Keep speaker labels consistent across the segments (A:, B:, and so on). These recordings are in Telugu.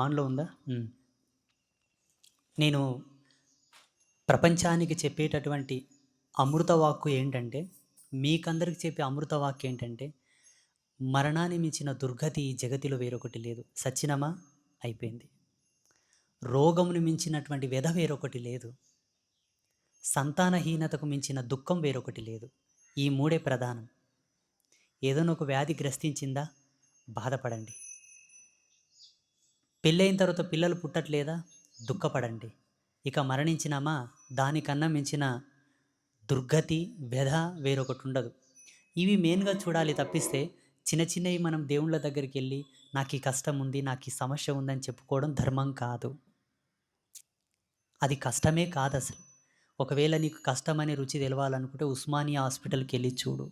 A: ఆన్లో ఉందా? నేను ప్రపంచానికి చెప్పేటటువంటి అమృత వాక్కు ఏంటంటే మీకందరికి చెప్పే అమృత వాక్కు ఏంటంటే మరణాన్ని మించిన దుర్గతి ఈ జగతిలో వేరొకటి లేదు. సచ్చినమా? అయిపోయింది. రోగమును మించినటువంటి వ్యధ వేరొకటి లేదు. సంతానహీనతకు మించిన దుఃఖం వేరొకటి లేదు. ఈ మూడే ప్రధానం. ఏదైనా ఒక వ్యాధి గ్రస్తించిందా? బాధపడండి. పెళ్ళైన తర్వాత పిల్లలు పుట్టట్లేదా? దుఃఖపడండి. ఇక మరణించినామా? దానికన్నా మించిన దుర్గతి వ్యధ వేరొకటి ఉండదు ఇవి మెయిన్గా చూడాలి తప్పిస్తే చిన్న చిన్నవి మనం దేవుళ్ళ దగ్గరికి వెళ్ళి నాకు ఈ కష్టం ఉంది నాకు ఈ సమస్య ఉందని చెప్పుకోవడం ధర్మం కాదు. అది కష్టమే కాదు అసలు ఒకవేళ నీకు కష్టమనే రుచి తెలవాలనుకుంటే ఉస్మానియా హాస్పిటల్కి వెళ్ళి చూడు.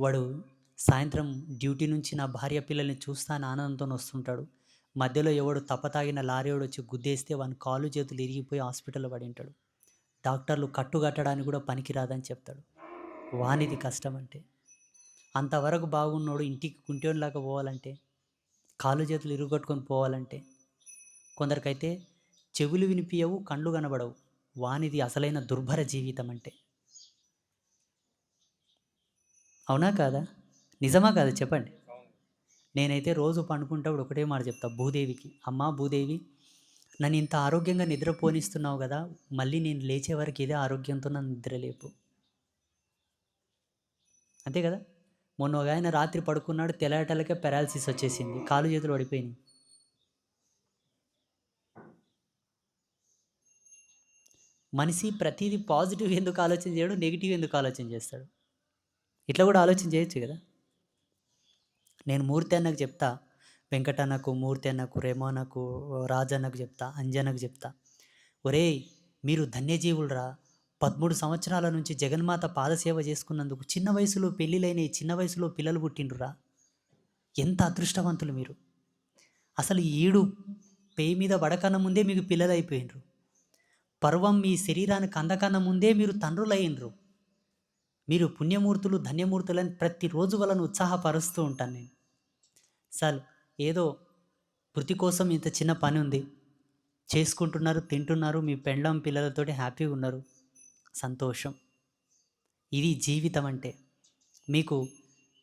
A: వాడు సాయంత్రం డ్యూటీ నుంచి నా భార్య పిల్లల్ని చూస్తాను ఆనందంతో వస్తుంటాడు మధ్యలో ఎవడు తప్పతాగిన లారీవాడు వచ్చి గుద్దేస్తే వాని కాలు చేతులు ఇరిగిపోయి హాస్పిటల్లో పడి ఉంటాడు డాక్టర్లు కట్టు కట్టడానికి కూడా పనికిరాదని చెప్తాడు. వానిది కష్టం అంటే అంతవరకు బాగున్నోడు ఇంటికి కుంటోనిలాగా పోవాలంటే కాలు చేతులు ఇరుగొట్టుకొని పోవాలంటే కొందరికైతే చెవులు వినిపించవు కళ్ళు కనబడవు. వానిది అసలైన దుర్భర జీవితం అంటే అవునా కాదా? నిజమా కాదా? చెప్పండి. నేనైతే రోజు పండుకుంటప్పుడు ఒకటే మాట చెప్తా భూదేవికి అమ్మా భూదేవి నన్ను ఇంత ఆరోగ్యంగా నిద్రపోనిస్తున్నావు కదా మళ్ళీ నేను లేచే వరకు ఇదే ఆరోగ్యంతో నన్ను నిద్రలేపు. అంతే కదా? మొన్న ఒక ఆయన రాత్రి పడుకున్నాడు తెల్లటలకే పెరాలసిస్ వచ్చేసింది కాలు చేతులు పడిపోయినాయి. మనిషి ప్రతిదీ పాజిటివ్ ఎందుకు ఆలోచన చేయడు నెగిటివ్ ఎందుకు ఆలోచన చేస్తాడు? ఇట్లా కూడా ఆలోచన చేయొచ్చు కదా? నేను మూర్తి అన్నకు చెప్తా వెంకటన్నకు మూర్తి అన్నకు రేమోనకు రాజన్నకు చెప్తా అంజనకు చెప్తా. ఒరేయ్ మీరు ధన్యజీవులరా. పదమూడు సంవత్సరాల నుంచి జగన్మాత పాదసేవ చేసుకున్నందుకు చిన్న వయసులో పెళ్ళిలైన చిన్న వయసులో పిల్లలు పుట్టిండ్రురా. ఎంత అదృష్టవంతులు మీరు. అసలు ఈడు పేయి మీద పడకన్న ముందే మీకు పిల్లలు పర్వం మీ శరీరానికి అందకన్న ముందే మీరు తండ్రులయ్యిండ్రు. మీరు పుణ్యమూర్తులు ధన్యమూర్తులని ప్రతిరోజు వాళ్ళని ఉత్సాహపరుస్తూ ఉంటాను నేను. సార్ ఏదో వృత్తి కోసం ఇంత చిన్న పని ఉంది. చేసుకుంటున్నారు తింటున్నారు మీ పెండ్లం పిల్లలతోటి హ్యాపీగా ఉన్నారు. సంతోషం. ఇది జీవితం అంటే. మీకు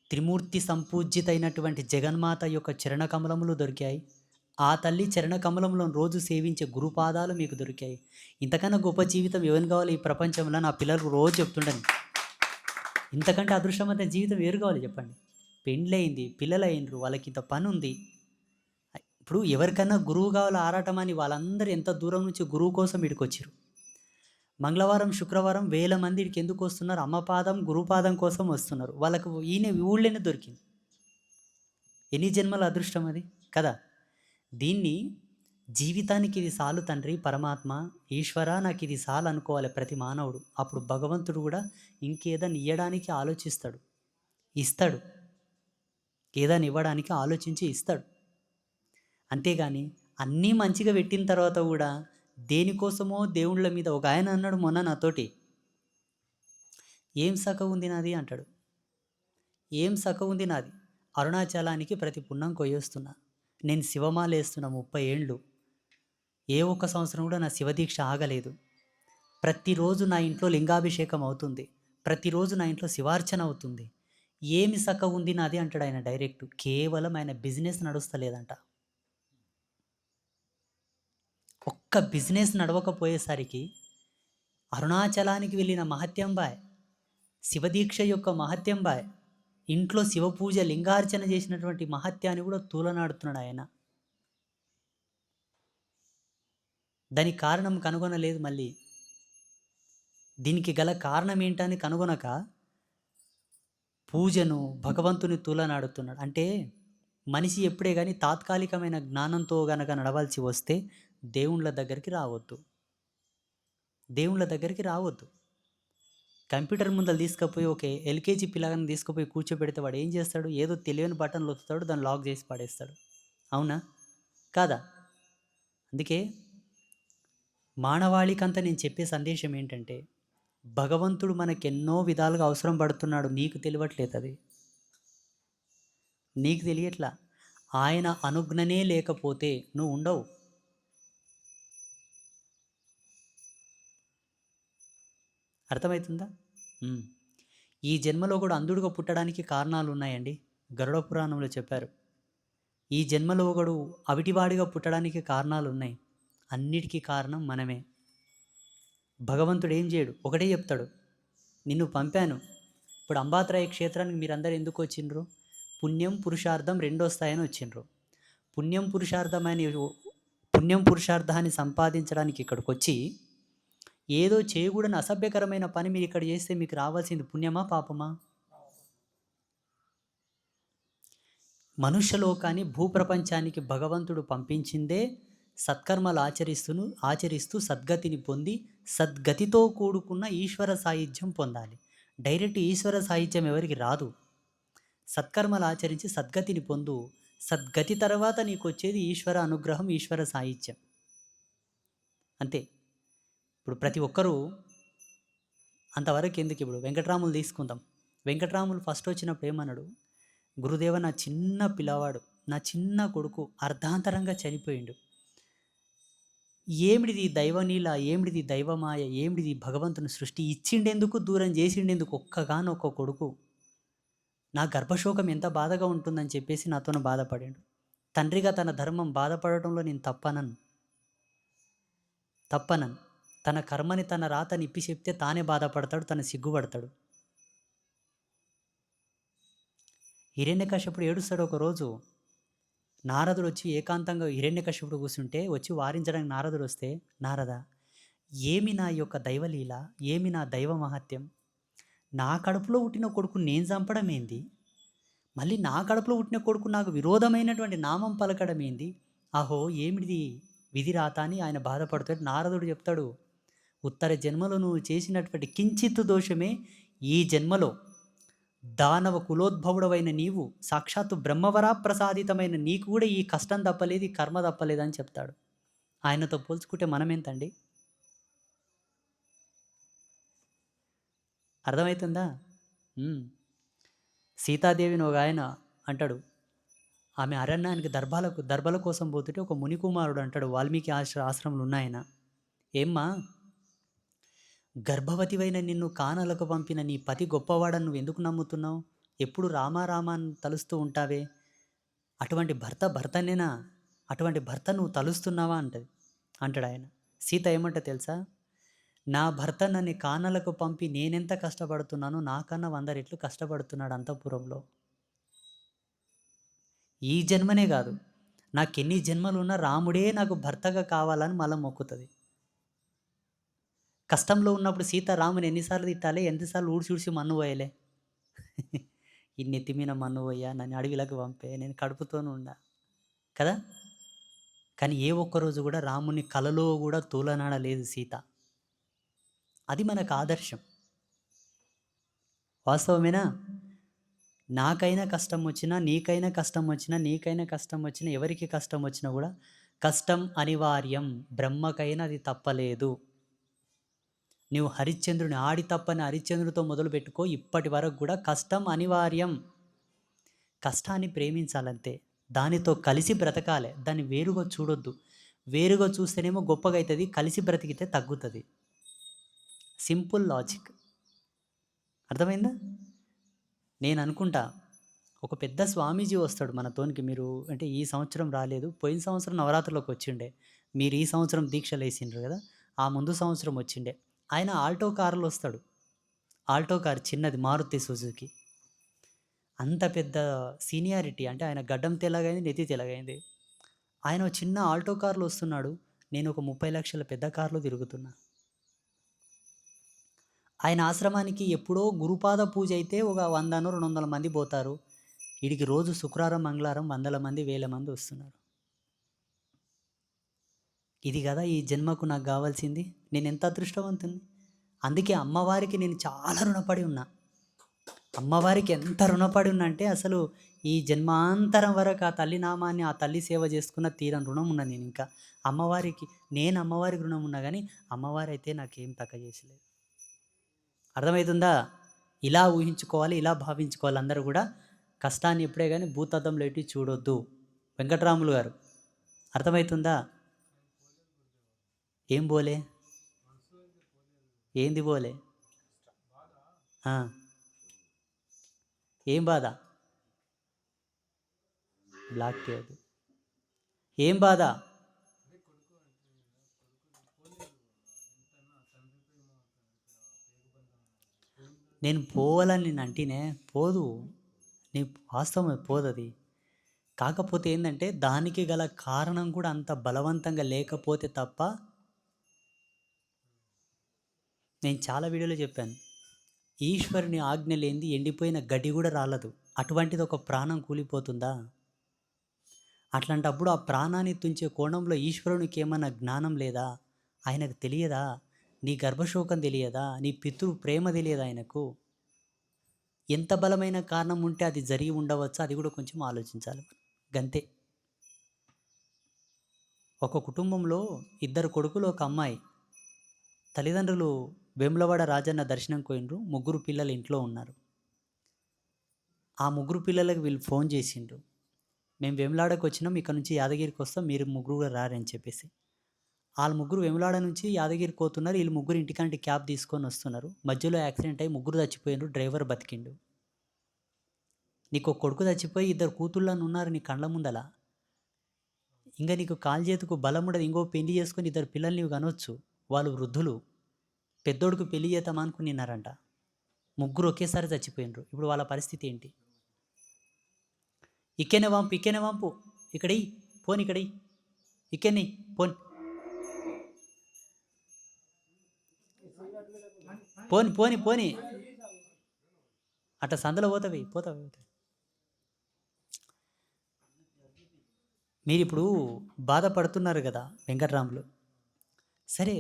A: త్రిమూర్తి సంపూజితైనటువంటి జగన్మాత యొక్క చరణకమలములు దొరికాయి. ఆ తల్లి చరణకమలంలో రోజు సేవించే గురుపాదాలు మీకు దొరికాయి. ఇంతకన్నా గొప్ప జీవితం ఎవరిని కావాలి ఈ ప్రపంచంలో? నా పిల్లలకు రోజు చెప్తుండండి ఇంతకంటే అదృష్టమైన జీవితం వేరు కావాలి చెప్పండి. పెండ్లయింది పిల్లలైనరు వాళ్ళకి ఇంత పని ఉంది ఇప్పుడు ఎవరికన్నా గురువు కావాలి ఆరాటం అని వాళ్ళందరూ ఎంత దూరం నుంచి గురువు కోసం ఇక్కడికి వచ్చారు మంగళవారం శుక్రవారం వేల మంది ఇక్కడికి ఎందుకు వస్తున్నారు? అమ్మపాదం గురుపాదం కోసం వస్తున్నారు. వాళ్ళకు ఈయన ఊళ్ళోనే దొరికింది? ఎన్ని జన్మల అదృష్టం అది? కదా. దీన్ని జీవితానికి ఇది సాలు తండ్రి పరమాత్మ. ఈశ్వర నాకు ఇది సాలు అనుకోవాలి ప్రతి మానవుడు. అప్పుడు భగవంతుడు కూడా ఇంకేదైనా ఇవ్వడానికి ఆలోచిస్తాడు. ఇస్తాడు. ఏదైనా ఇవ్వడానికి ఆలోచించి ఇస్తాడు. అంతేగాని అన్నీ మంచిగా పెట్టిన తర్వాత కూడా దేనికోసమో దేవుళ్ళ మీద ఒక ఆయన అన్నాడు మొన్న నాతోటి. ఏం సఖ ఉంది నాది? అంటాడు. ఏం సఖ ఉంది నాది? అరుణాచలానికి ప్రతి పుణ్యం కొయ్యేస్తున్నా. నేను శివమాలేస్తున్న ముప్పై ఏండ్లు ఏ ఒక్క సంవత్సరం కూడా నా శివదీక్ష ఆగలేదు. ప్రతిరోజు నా ఇంట్లో లింగాభిషేకం అవుతుంది. ప్రతిరోజు నా ఇంట్లో శివార్చన అవుతుంది. ఏమి సక్క ఉంది నాది అంటాడు ఆయన డైరెక్ట్. కేవలం ఆయన బిజినెస్ నడుస్తలేదంట. ఒక్క బిజినెస్ నడవకపోయేసరికి అరుణాచలానికి వెళ్ళిన మహత్యంబాయ్ శివదీక్ష యొక్క మహత్యంబాయ్ ఇంట్లో శివపూజ లింగార్చన చేసినటువంటి మహత్యాన్ని కూడా తూలనాడుతున్నాడు ఆయన. దానికి కారణం కనుగొనలేదు మళ్ళీ. దీనికి గల కారణం ఏంటని కనుగొనక పూజను భగవంతుని తూలనాడుతున్నాడు. అంటే మనిషి ఎప్పుడే కానీ తాత్కాలికమైన జ్ఞానంతో గనక నడవాల్సి వస్తే దేవుళ్ళ దగ్గరికి రావద్దు. దేవుళ్ళ దగ్గరికి రావద్దు. కంప్యూటర్ ముందర తీసుకుపోయి ఒక ఎల్కేజీ పిల్లగాని తీసుకుపోయి కూర్చోబెడితే వాడు ఏం చేస్తాడు? ఏదో తెలియని బటన్లు వస్తాడు దాన్ని లాక్ చేసి పడేస్తాడు. అవునా? కాదా? అందుకే మానవాళికంతా నేను చెప్పే సందేశం ఏంటంటే భగవంతుడు మనకు ఎన్నో విధాలుగా అవసరం పడుతున్నాడు నీకు తెలియట్లేదు అది. నీకు తెలియట్లా? ఆయన అనుజ్ఞనే లేకపోతే నువ్వు ఉండవు. అర్థమవుతుందా? ఈ జన్మలో కూడా అందుడుగా పుట్టడానికి కారణాలు ఉన్నాయండి. గరుడ పురాణంలో చెప్పారు. ఈ జన్మలో ఒకడు అవిటివాడిగా పుట్టడానికి కారణాలు ఉన్నాయి. అన్నిటికీ కారణం మనమే. భగవంతుడు ఏం చేయడు? ఒకటే చెప్తాడు. నిన్ను పంపాను. ఇప్పుడు అంబాత్రాయ క్షేత్రానికి మీరందరూ ఎందుకు వచ్చిండ్రు? పుణ్యం పురుషార్థం రెండో స్థాయిని వచ్చిండ్రు. పుణ్యం పురుషార్థమని పుణ్యం పురుషార్థాన్ని సంపాదించడానికి ఇక్కడికి వచ్చి ఏదో చేయకూడని అసభ్యకరమైన పని మీరు ఇక్కడ చేస్తే మీకు రావాల్సింది పుణ్యమా పాపమా? మనుష్యలోకాన్ని భూప్రపంచానికి భగవంతుడు పంపించిందే సత్కర్మలు ఆచరిస్తూ ఆచరిస్తూ సద్గతిని పొంది సద్గతితో కూడుకున్న ఈశ్వర సాహిత్యం పొందాలి. డైరెక్ట్ ఈశ్వర సాహిత్యం ఎవరికి రాదు. సత్కర్మలు ఆచరించి సద్గతిని పొందు సద్గతి తర్వాత నీకు వచ్చేది ఈశ్వర అనుగ్రహం ఈశ్వర సాహిత్యం. అంతే. ఇప్పుడు ప్రతి ఒక్కరూ అంతవరకు ఎందుకు ఇప్పుడు వెంకటరాములు తీసుకుందాం. వెంకటరాములు ఫస్ట్ వచ్చినప్పుడు ఏమన్నాడు? గురుదేవ నా చిన్న పిల్లవాడు నా చిన్న కొడుకు అర్ధాంతరంగా చనిపోయిండు. ఏమిడిది దైవనీల ఏమిడిది దైవమాయ? ఏమిడిది భగవంతుని సృష్టి? ఇచ్చిండేందుకు? దూరం చేసిండేందుకు? ఒక్కగానొక్క కొడుకు. నా గర్భశోకం ఎంత బాధగా ఉంటుందని చెప్పేసి నాతోనే బాధపడాడు. తండ్రిగా తన ధర్మం బాధపడటంలో నేను తప్పనను. తప్పనను. తన కర్మని తన రాత నిప్పి చెప్తే తానే బాధపడతాడు తను సిగ్గుపడతాడు. హిరణ్యకాశప్పుడు ఏడుస్తాడు ఒకరోజు నారదుడు వచ్చి ఏకాంతంగా హిరణ్యకశ్యపుడు కూర్చుంటే వచ్చి వారించడానికి నారదుడు వస్తే నారద ఏమి నా యొక్క దైవలీల? ఏమి నా దైవ మహత్యం? నా కడుపులో పుట్టిన కొడుకు నేను చంపడం ఏంది? మళ్ళీ నా కడుపులో పుట్టిన కొడుకు నాకు విరోధమైనటువంటి నామం పలకడం ఏంది? అహో ఏమిటిది? విధి రాత అని ఆయన బాధపడుతాడు. నారదుడు చెప్తాడు ఉత్తర జన్మలో నువ్వు చేసినటువంటి కించిత్తు దోషమే ఈ జన్మలో. దానవ కులోద్భవుడవైన నీవు సాక్షాత్తు బ్రహ్మవరా ప్రసాదితమైన నీకు కూడా ఈ కష్టం తప్పలేదు ఈ కర్మ తప్పలేదు అని చెప్తాడు. ఆయనతో పోల్చుకుంటే మనం ఎంతండి అర్థమవుతుందా సీతాదేవిని ఒక ఆయన అంటాడు ఆమె అరణ్యానికి దర్భాలకు దర్భల కోసం పోతుంటే ఒక మునికుమారుడు అంటాడు వాల్మీకి ఆశ్ర ఆశ్రమంలో ఉన్నాయన ఏమ్మా? గర్భవతివైన నిన్ను కానలకు పంపిన నీ పతి గొప్పవాడని నువ్వు ఎందుకు నమ్ముతున్నావు? ఎప్పుడు రామా అని తలుస్తూ ఉంటావే. అటువంటి భర్త భర్తనేనా? అటువంటి భర్త నువ్వు తలుస్తున్నావా అంటది. అంటాడు ఆయన. సీత ఏమంట తెలుసా? నా భర్త నన్ను కానలకు పంపి నేనెంత కష్టపడుతున్నానో నాకన్నా వంద రెట్లు కష్టపడుతున్నాడు అంతఃపురంలో. ఈ జన్మనే కాదు. నాకెన్ని జన్మలు ఉన్నా రాముడే నాకు భర్తగా కావాలని మళ్ళీ మొక్కుతుంది. కష్టంలో ఉన్నప్పుడు సీత రాముని ఎన్నిసార్లు తిట్టాలి? ఎన్నిసార్లు ఊడ్చి ఊడ్చి మన్ను పోయలే? ఈ నెత్తిమీన మన్ను పోయా నన్ను అడవిలోకి పంపే? నేను కడుపుతోనే ఉన్నా కదా? కానీ ఏ ఒక్క రోజు కూడా రాముని కలలో కూడా తూలనాడలేదు సీత. అది మనకు ఆదర్శం. వాస్తవమేనా? నాకైనా కష్టం వచ్చినా నీకైనా కష్టం వచ్చినా నీకైనా కష్టం వచ్చినా ఎవరికి కష్టం వచ్చినా కూడా కష్టం అనివార్యం. బ్రహ్మకైనా అది తప్పలేదు. నువ్వు హరిశ్చంద్రుని ఆడి తప్పని హరిశ్చంద్రుడితో మొదలుపెట్టుకో. ఇప్పటి వరకు కూడా కష్టం అనివార్యం. కష్టాన్ని ప్రేమించాలంతే. దానితో కలిసి బ్రతకాలి. దాన్ని వేరుగా చూడొద్దు. వేరుగా చూస్తేనేమో గొప్పగా అవుతుంది కలిసి బ్రతికితే తగ్గుతుంది. Simple logic. అర్థమైందా? నేను అనుకుంటా ఒక పెద్ద స్వామీజీ వస్తాడు మన తోనికి. మీరు అంటే ఈ సంవత్సరం రాలేదు. పోయిన సంవత్సరం నవరాత్రిలోకి వచ్చిండే. మీరు ఈ సంవత్సరం దీక్షలు వేసిండ్రు కదా. ఆ ముందు సంవత్సరం వచ్చిండే. ఆయన ఆల్టో కారులో వస్తాడు. ఆల్టో కార్ చిన్నది మారుతి సుజుకి. అంత పెద్ద సీనియారిటీ అంటే ఆయన గడ్డం తెల్లగైంది నెత్తి తెల్లగైంది. ఆయన చిన్న ఆల్టో కార్లో వస్తున్నాడు. నేను ఒక ముప్పై లక్షల పెద్ద కారులో తిరుగుతున్నా. ఆయన ఆశ్రమానికి ఎప్పుడో గురుపాద పూజ అయితే ఒక వందనో రెండు వందల మంది పోతారు. వీడికి రోజు శుక్రవారం మంగళవారం వందల మంది వేల మంది వస్తున్నారు. ఇది కదా ఈ జన్మకు నాకు కావాల్సింది. నేను ఎంత అదృష్టవంతుంది అందుకే అమ్మవారికి నేను చాలా రుణపడి ఉన్నా. అమ్మవారికి ఎంత రుణపడి ఉన్నా అంటే అసలు ఈ జన్మాంతరం వరకు ఆ తల్లి నామాన్ని ఆ తల్లి సేవ చేసుకున్న తీరం రుణం ఉన్నా నేను ఇంకా. అమ్మవారికి నేను అమ్మవారికి రుణం ఉన్నా కానీ అమ్మవారి అయితే నాకేం తక్క చేసలేదు. అర్థమవుతుందా ఇలా ఊహించుకోవాలి ఇలా భావించుకోవాలి అందరూ కూడా. కష్టాన్ని ఎప్పుడే కానీ భూతద్దంలో ఎట్టి చూడొద్దు. వెంకట్రాములు గారు. అర్థమవుతుందా ఏం బోలే? ఏంది బోలే? ఏం బాధ? బ్లాక్ చేయదు ఏం బాధ? నేను పోవాలని నేను అంటేనే పోదు. నీ వాస్తవం పోదు అది కాకపోతే ఏంటంటే దానికి గల కారణం కూడా అంత బలవంతంగా లేకపోతే తప్ప నేను చాలా వీడియోలో చెప్పాను. ఈశ్వరుని ఆజ్ఞ లేనిది ఎండిపోయిన గడ్డి కూడా రాలదు. అటువంటిది ఒక ప్రాణం కూలిపోతుందా? అట్లాంటప్పుడు ఆ ప్రాణాన్ని తుంచే కోణంలో ఈశ్వరునికి ఏమైనా జ్ఞానం లేదా? ఆయనకు తెలియదా? నీ గర్భశోకం తెలియదా? నీ పితృ ప్రేమ తెలియదా ఆయనకు? ఎంత బలమైన కారణం ఉంటే అది జరిగి ఉండవచ్చో అది కూడా కొంచెం ఆలోచించాలి. గంతే. ఒక కుటుంబంలో ఇద్దరు కొడుకులు ఒక అమ్మాయి. తల్లిదండ్రులు వేములవాడ రాజన్న దర్శనం పోయినరు ముగ్గురు పిల్లలు ఇంట్లో ఉన్నారు. ఆ ముగ్గురు పిల్లలకు వీళ్ళు ఫోన్ చేసిండ్రు. మేము వేములాడకు వచ్చినాం ఇక్కడ నుంచి యాదగిరికి వస్తాం మీరు ముగ్గురు కూడా రారని చెప్పేసి. వాళ్ళ ముగ్గురు వేములాడ నుంచి యాదగిరికి పోతున్నారు. వీళ్ళు ముగ్గురు ఇంటికంటే క్యాబ్ తీసుకొని వస్తున్నారు. మధ్యలో యాక్సిడెంట్ అయ్యి ముగ్గురు చచ్చిపోయినారు డ్రైవర్ బతికిండు. నీకు ఒక కొడుకు చచ్చిపోయి ఇద్దరు కూతుళ్ళని ఉన్నారు నీ కళ్ళ ముందల. ఇంకా నీకు కాలు చేతుకు బలం ఉండదు ఇంకో పెళ్ళి చేసుకొని ఇద్దరు పిల్లల్ని కనొచ్చు. కనవచ్చు వాళ్ళు వృద్ధులు. పెద్దోడుకు పెళ్ళి చేద్దాం అనుకుని ముగ్గురు ఒకేసారి చచ్చిపోయినరు. ఇప్పుడు వాళ్ళ పరిస్థితి ఏంటి? ఇక్కనే వంపు ఇక్కనే వంపు ఇక్కడ పోని ఇక్కడ ఇక్కని పోని. పోని పోని పోని. అట్లా సందులో పోతావి పోతావి పోతావి. మీరు ఇప్పుడు బాధపడుతున్నారు కదా వెంకట్రాములు. సరే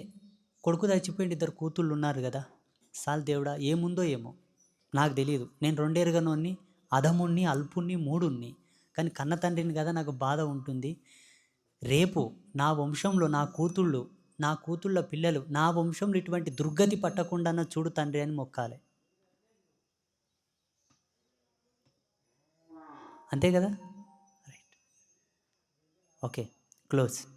A: కొడుకు చచ్చిపోయింది ఇద్దరు కూతుళ్ళు ఉన్నారు కదా. సాల్ దేవుడా ఏముందో ఏమో. నాకు తెలియదు నేను రెండేరుగనోన్ని అధముణ్ణి అల్పుణ్ణి మూడుణ్ణి. కానీ కన్న తండ్రిని కదా నాకు బాధ ఉంటుంది. రేపు నా వంశంలో నా కూతుళ్ళు నా కూతుళ్ళ పిల్లలు నా వంశంలో ఇటువంటి దుర్గతి పట్టకుండా చూడు తండ్రి అని మొక్కాలి. అంతే కదా? Right okay close